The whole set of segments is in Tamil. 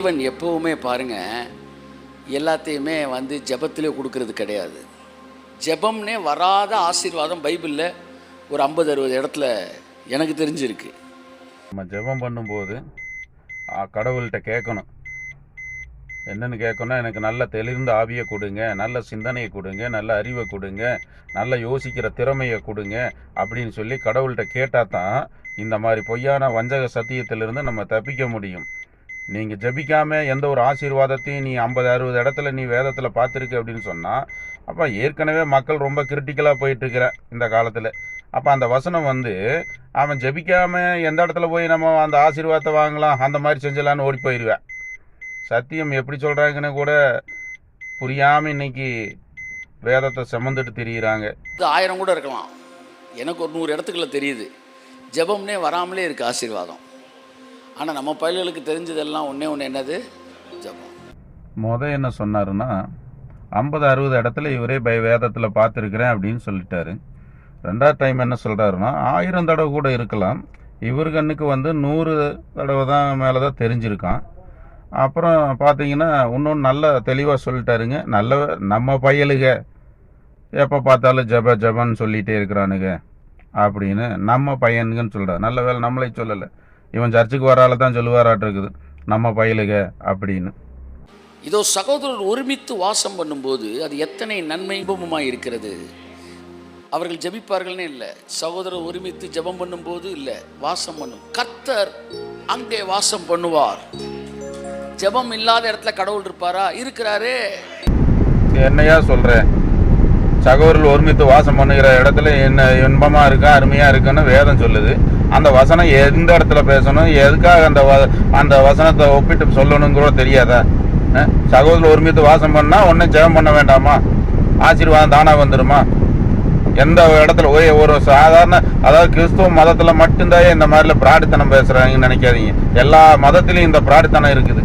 இவன் எப்பவுமே பாருங்கள் எல்லாத்தையுமே வந்து ஜபத்திலே கொடுக்கறது கிடையாது. ஜெபம்னே வராத ஆசீர்வாதம் பைபிளில் ஒரு ஐம்பது அறுபது இடத்துல எனக்கு தெரிஞ்சிருக்கு. நம்ம ஜெபம் பண்ணும்போது ஆ, கடவுள்கிட்ட கேட்கணும். என்னன்னு கேட்கணும் எனக்கு நல்ல தெளிர்ந்த ஆவியை கொடுங்க நல்ல சிந்தனையை கொடுங்க நல்ல அறிவை கொடுங்க நல்ல யோசிக்கிற திறமையை கொடுங்க அப்படின்னு சொல்லி கடவுள்கிட்ட கேட்டால் தான் இந்த மாதிரி பொய்யான வஞ்சக சத்தியத்திலிருந்து நம்ம தப்பிக்க முடியும். நீங்கள் ஜெபிக்காம எந்த ஒரு ஆசீர்வாதத்தையும் நீ ஐம்பது அறுபது இடத்துல நீ வேதத்தில் பார்த்துருக்க அப்படின்னு சொன்னால் அப்போ ஏற்கனவே மக்கள் ரொம்ப கிரிட்டிக்கலாக போயிட்டுருக்கிற இந்த காலத்தில். அப்போ அந்த வசனம் வந்து அவன் ஜெபிக்காம எந்த இடத்துல போய் நம்ம அந்த ஆசீர்வாதத்தை வாங்கலாம் அந்த மாதிரி செஞ்சலான்னு ஓடி போயிடுவேன் சத்தியம் எப்படி சொல்கிறாங்கன்னு கூட புரியாமல் இன்னைக்கு வேதத்தை சுமந்துட்டு திரியிறாங்க. இது ஆயிரம் கூட இருக்கலாம். எனக்கு ஒரு நூறு இடத்துக்குள்ள தெரியுது. ஜெபம்னே வராமலே இருக்குது ஆசீர்வாதம். ஆனால் நம்ம பயல்களுக்கு தெரிஞ்சதெல்லாம் ஒன்றே ஒன்று என்னது? ஜபம். மொதல் என்ன சொன்னாருன்னா ஐம்பது அறுபது இடத்துல இவரே பய வேதத்தில் பார்த்துருக்குறேன் அப்படின்னு சொல்லிட்டாரு. ரெண்டாவது டைம் என்ன சொல்கிறாருன்னா ஆயிரம் தடவை கூட இருக்கலாம். இவர் கண்ணுக்கு வந்து நூறு தடவை தான் மேலே தான் தெரிஞ்சிருக்கான். அப்புறம் பார்த்தீங்கன்னா இன்னொன்று நல்ல தெளிவாக சொல்லிட்டாருங்க. நல்ல நம்ம பயலுக. எப்போ பார்த்தாலும் ஜப ஜபன்னு சொல்லிகிட்டே இருக்கிறானுங்க அப்படின்னு நம்ம பையனுங்கன்னு சொல்கிறார் நல்ல வேலை நம்மளே சொல்லலை. இவன் சர்ச்சுக்கு வரால தான் சொல்லுவாராட்டிருக்குது நம்ம பயலுக அப்படின்னு. இதோ சகோதரர் ஒருமித்து வாசம் பண்ணும்போது அது எத்தனை நன்மை இன்பமுமாய் இருக்கிறது? அவர்கள் ஜெபிப்பார்கள்னே இல்லை. சகோதரர் ஒருமித்து ஜெபம் பண்ணும்போது இல்லை வாசம் பண்ணும். கர்த்தர் அங்கே வாசம் பண்ணுவார். ஜெபம் இல்லாத இடத்துல கடவுள் இருப்பாரா? இருக்கிறாரே. என்னையா சொல்கிறேன் சகோதரர்கள் ஒருமித்து வாசம் பண்ணுகிற இடத்துல என்ன இன்பமாக இருக்கா அருமையாக இருக்குன்னு வேதம் சொல்லுது. அந்த வசனம் எந்த இடத்துல பேசணும் எதுக்காக அந்த வ அந்த வசனத்தை ஒப்பிட்டு சொல்லணுங்க கூட தெரியாதா அஹ்? ஒருமித்து வாசம் பண்ணால் ஒன்றும் ஜெபம் பண்ண வேண்டாமா? ஆசீர்வாதம் தானாக வந்துருமா? எந்த இடத்துல ஒய் ஒரு சாதாரண அதாவது கிறிஸ்துவ மதத்தில் மட்டும்தான் இந்த மாதிரில பிரார்த்தனை பேசுகிறாங்கன்னு நினைக்காதீங்க. எல்லா மதத்திலையும் இந்த பிரார்த்தனை இருக்குது.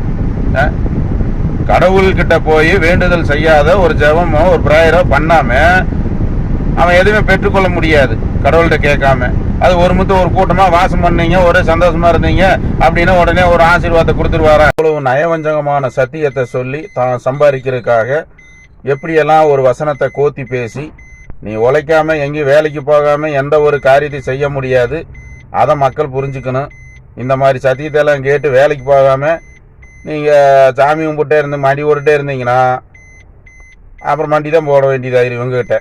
கடவுள்கிட்ட போய் வேண்டுதல் செய்யாத ஒரு ஜெபமோ ஒரு ப்ரேயரோ பண்ணாம அவன் எதுவுமே பெற்றுக்கொள்ள முடியாது. கடவுள்கிட்ட கேட்காம. அது ஒரு முத்து ஒரு கூட்டமா வாசம் பண்ணீங்க ஒரே சந்தோஷமா இருந்தீங்க அப்படின்னா உடனே ஒரு ஆசீர்வாதத்தை கொடுத்துருவாரா? அவ்வளவு நயவஞ்சகமான சத்தியத்தை சொல்லி தான் சம்பாதிக்கிறதுக்காக எப்படியெல்லாம் ஒரு வசனத்தை கோத்தி பேசி நீ உழைக்காம எங்கேயும் வேலைக்கு போகாம எந்த ஒரு காரியத்தை செய்ய முடியாது. அதை மக்கள் புரிஞ்சுக்கணும். இந்த மாதிரி சத்தியத்தை எல்லாம் கேட்டு வேலைக்கு போகாம நீங்கள் சாமி கும்பிட்டே இருந்து மடி ஓட்டுட்டே இருந்தீங்கன்னா அப்புறம் மண்டி தான் போட வேண்டியதாயிரு இவங்ககிட்ட.